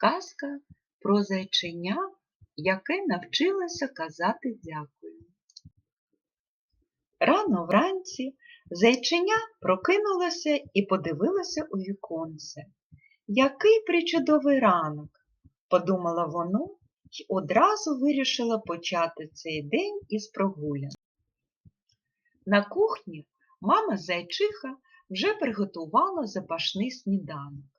Казка про зайченя, яке навчилося казати дякую. Рано вранці зайченя прокинулося і подивилося у віконце. Який причудовий ранок, подумала воно і одразу вирішила почати цей день із прогулянки. На кухні мама зайчиха вже приготувала запашний сніданок.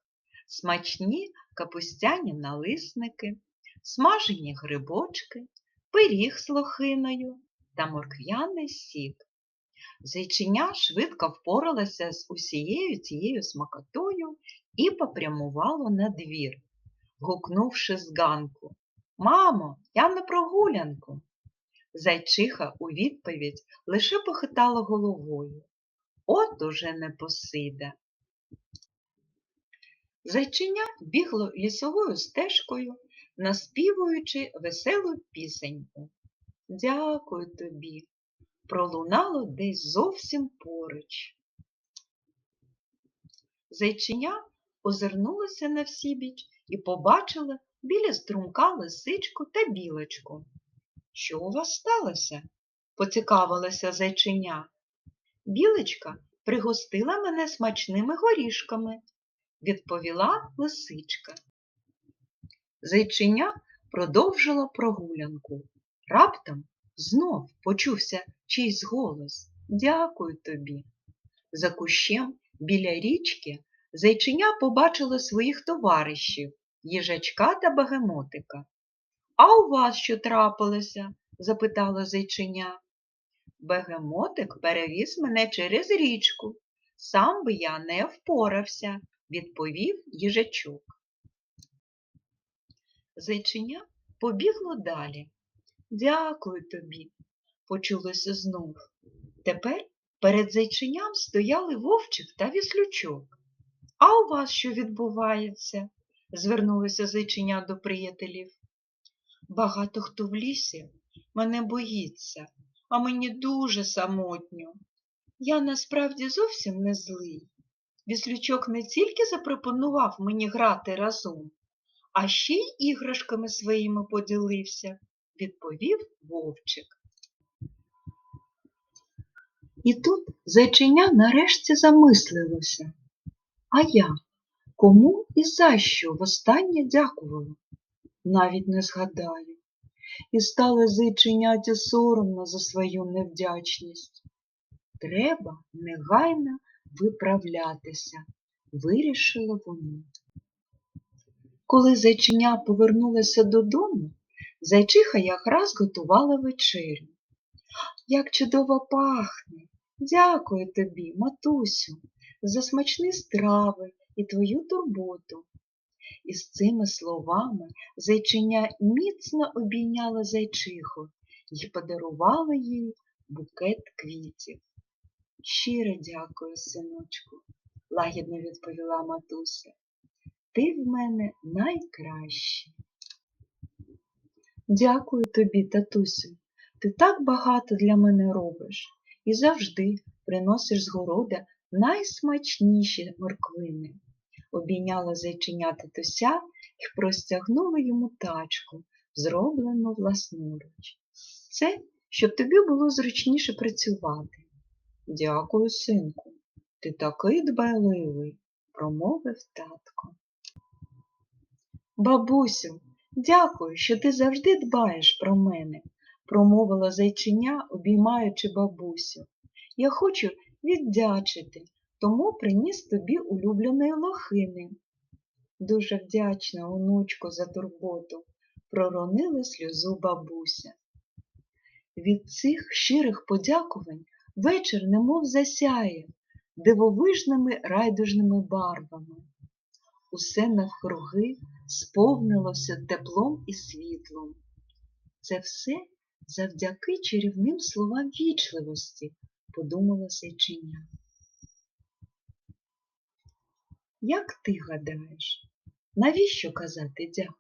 Смачні капустяні налисники, смажені грибочки, пиріг з лохиною та морквяний сік. Зайчиня швидко впоралася з усією цією смакотою і попрямувало на двір, гукнувши з ганку Мамо, я на прогулянку. Зайчиха у відповідь лише похитала головою. От уже непосида. Зайчиня бігло лісовою стежкою, наспівуючи веселу пісеньку. Дякую тобі, пролунало десь зовсім поруч. Зайчиня озирнулася на всібіч і побачила біля струмка лисичку та білочку. Що у вас сталося? поцікавилася зайчиня. Білочка пригостила мене смачними горішками, відповіла лисичка. Зайчиня продовжила прогулянку. Раптом знов почувся чийсь голос. Дякую тобі. За кущем біля річки зайчиня побачила своїх товаришів, їжачка та бегемотика. А у вас що трапилося? запитала зайчиня. Бегемотик перевіз мене через річку. Сам би я не впорався, відповів їжачок. Зайчиня побігло далі. Дякую тобі, почулося знов. Тепер перед зайчиням стояли вовчик та віслючок. А у вас що відбувається? звернулося зайчиня до приятелів. Багато хто в лісі мене боїться, а мені дуже самотньо. Я насправді зовсім не злий. Віслючок не тільки запропонував мені грати разом, а ще й іграшками своїми поділився, відповів вовчик. І тут зайчиня нарешті замислилося. А я кому і за що востаннє дякувала? Навіть не згадаю. І стало зайчиняті соромно за свою невдячність. Треба негайно виправлятися, вирішила воно. Коли зайчиня повернулася додому, зайчиха якраз готувала вечерю. Як чудово пахне! Дякую тобі, матусю, за смачні страви і твою турботу. І з цими словами зайчиня міцно обійняла зайчиху і подарувала їй букет квітів. Щиро дякую, синочку, лагідно відповіла матуся. Ти в мене найкращий. Дякую тобі, татусю. Ти так багато для мене робиш і завжди приносиш з города найсмачніші морквини. Обійняла зайчиня татуся і простягнула йому тачку, зроблену власноруч. Це, щоб тобі було зручніше працювати. Дякую, синку, ти такий дбайливий, промовив татко. Бабусю, дякую, що ти завжди дбаєш про мене, промовила зайчиня, обіймаючи бабусю. Я хочу віддячити, тому приніс тобі улюбленої лохини. Дуже вдячна, онучко, за турботу, проронила сльозу бабуся. Від цих щирих подякувань вечір немов засяє дивовижними райдужними барвами. Усе навкруги сповнилося теплом і світлом. Це все завдяки чарівним словам вічливості, подумала Сайчиня. Як ти гадаєш, навіщо казати дякую?